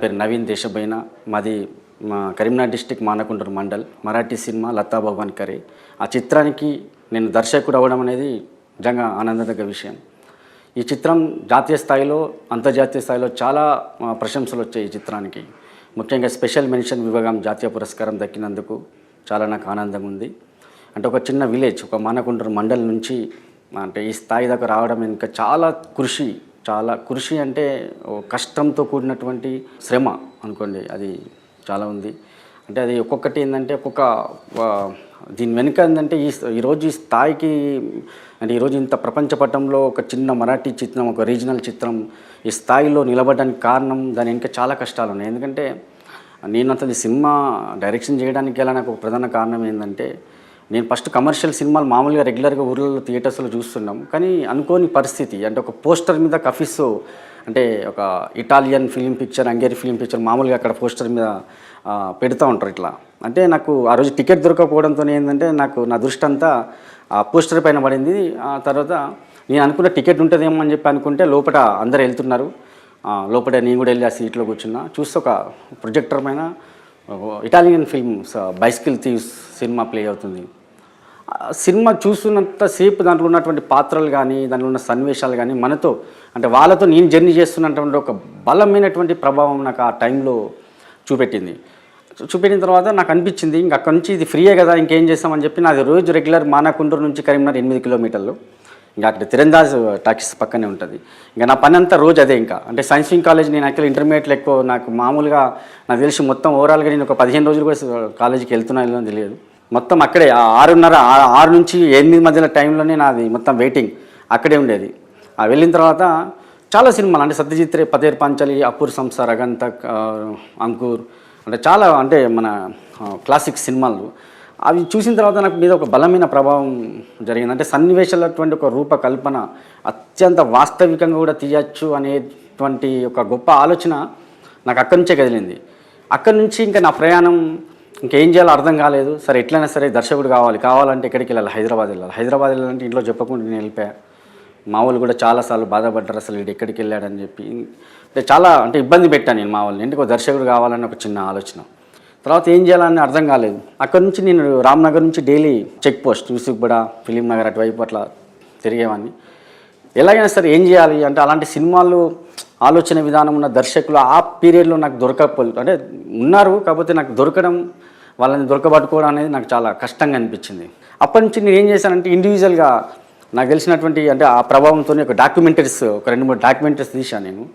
పేరు నవీన్ దేశబైన. మాది మా కరీంనగర్ డిస్టిక్ మానకుంటూరు మండల్. మరాఠీ సినిమా లతా భగవాన్ కరే. ఆ చిత్రానికి నేను దర్శకుడు అవ్వడం అనేది నిజంగా ఆనందదగ్గ విషయం. ఈ చిత్రం జాతీయ స్థాయిలో అంతర్జాతీయ స్థాయిలో చాలా ప్రశంసలు వచ్చాయి ఈ చిత్రానికి. ముఖ్యంగా స్పెషల్ మెన్షన్ విభాగం జాతీయ పురస్కారం దక్కినందుకు చాలా నాకు ఆనందంగా ఉంది. అంటే ఒక చిన్న విలేజ్ ఒక మానకుంటూరు మండల్ నుంచి అంటే ఈ స్థాయి దాకా రావడం ఇంకా చాలా కృషి చాలా కృషి అంటే కష్టంతో కూడినటువంటి శ్రమ అనుకోండి అది చాలా ఉంది. అంటే అది ఒక్కొక్కటి ఏంటంటే ఒక్కొక్క దీని వెనుక ఏంటంటే ఈ ఈరోజు ఈ స్థాయికి అంటే ఈరోజు ఇంత ప్రపంచ పటంలో ఒక చిన్న మరాఠీ చిత్రం ఒక రీజనల్ చిత్రం ఈ స్థాయిలో నిలబడడానికి కారణం దాని వెనుక చాలా కష్టాలు ఉన్నాయి. ఎందుకంటే నేను అసలు సినిమా డైరెక్షన్ చేయడానికి గల నాకు ఒక ప్రధాన కారణం ఏంటంటే నేను ఫస్ట్ కమర్షియల్ సినిమాలు మామూలుగా రెగ్యులర్గా ఊర్లలో థియేటర్స్లో చూస్తున్నాం. కానీ అనుకోని పరిస్థితి. అంటే ఒక పోస్టర్ మీద కఫీస్ అంటే ఒక Italian film picture Hungary film picture మామూలుగా అక్కడ పోస్టర్ మీద పెడతా ఉంటారు ఇట్లా. అంటే నాకు ఆ రోజు టికెట్ దొరకకపోవడంతో ఏంటంటే నాకు నా దృష్టి అంతా ఆ పోస్టర్ పైన పడింది. ఆ తర్వాత నేను అనుకున్న టికెట్ ఉంటుందేమో అని చెప్పి అనుకుంటే లోపల అందరు వెళ్తున్నారు. లోపల నేను కూడా వెళ్ళి ఆ సీట్లో కూర్చున్నా. చూస్తే ఒక ప్రొజెక్టర్ పైన Italian film bicycle thieves cinema play అవుతుంది. సినిమా చూస్తున్నంత సేపు దాంట్లో ఉన్నటువంటి పాత్రలు కానీ దాంట్లో ఉన్న సన్నివేశాలు కానీ మనతో అంటే వాళ్ళతో నేను జర్నీ చేస్తున్నటువంటి ఒక బలమైనటువంటి ప్రభావం నాకు ఆ టైంలో చూపెట్టింది. చూపెట్టిన తర్వాత నాకు అనిపించింది ఇంక అక్కడి నుంచి ఇది ఫ్రీయే కదా ఇంకేం చేస్తామని చెప్పి నాది రోజు రెగ్యులర్ మానకుంటూరు నుంచి కరీంనగర్ ఎనిమిది కిలోమీటర్లు. ఇంకా అక్కడ తిరందాజ్ టాకీస్ పక్కనే ఉంటుంది. ఇంకా నా పని అంతా రోజు అదే ఇంకా. అంటే సైన్స్ వింగ్ కాలేజ్ నేను యాక్చువల్ ఇంటర్మీడియట్లో ఎక్కువ నాకు మామూలుగా నాకు తెలిసి మొత్తం ఓవరాల్గా నేను ఒక పదిహేను రోజులు కూడా కాలేజీకి వెళ్తున్నా తెలియదు. మొత్తం అక్కడే ఆ ఆరున్నర ఆరు నుంచి ఎనిమిది మధ్యలో టైంలోనే నాది మొత్తం వెయిటింగ్ అక్కడే ఉండేది. ఆ వెళ్ళిన తర్వాత చాలా సినిమాలు అంటే సత్యజిత్ రే పదేర్ పంచలి అపూర్ సంసార్ అగంతక్ అంకూర్ అంకుర్ అంటే చాలా అంటే మన క్లాసిక్ సినిమాలు. అవి చూసిన తర్వాత నాకు మీద ఒక బలమైన ప్రభావం జరిగింది. అంటే సన్నివేశాలటువంటి ఒక రూపకల్పన అత్యంత వాస్తవికంగా కూడా తీయచ్చు అనేటువంటి ఒక గొప్ప ఆలోచన నాకు అక్కడి నుంచే కదిలింది. అక్కడి నుంచి ఇంకా నా ప్రయాణం ఇంకేం చేయాలో అర్థం కాలేదు. సరే ఎట్లయినా సరే దర్శకుడు కావాలి. కావాలంటే ఎక్కడికి వెళ్ళాలి? హైదరాబాద్ వెళ్ళాలి. హైదరాబాద్ వెళ్ళాలంటే ఇంట్లో చెప్పకుండా నేను వెళ్ళిపోయా. మా వాళ్ళు కూడా చాలాసార్లు బాధపడ్డారు అసలు వీడు ఎక్కడికి వెళ్ళాడని చెప్పి. అంటే చాలా అంటే ఇబ్బంది పెట్టాను నేను మా వాళ్ళని. ఎందుకో దర్శకుడు కావాలని ఒక చిన్న ఆలోచన. తర్వాత ఏం చేయాలని అర్థం కాలేదు. అక్కడ నుంచి నేను రామ్నగర్ నుంచి daily check post Yousufguda Film Nagar అటువైపు అట్లా తిరిగేవాడిని ఎలాగైనా సరే ఏం చేయాలి అంటే అలాంటి సినిమాలు ఆలోచన విధానం ఉన్న దర్శకులు ఆ పీరియడ్లో నాకు దొరకకపోలేదు అంటే ఉన్నారు కాకపోతే నాకు దొరకడం వాళ్ళని దొరకబట్టుకోవడం అనేది నాకు చాలా కష్టంగా అనిపించింది. అప్పటి నుంచి నేను ఏం చేశానంటే ఇండివిజువల్గా నాకు తెలిసినటువంటి అంటే ఆ ప్రభావంతో ఒక డాక్యుమెంటరీస్ ఒక రెండు మూడు డాక్యుమెంటరీస్ తీశాను నేను.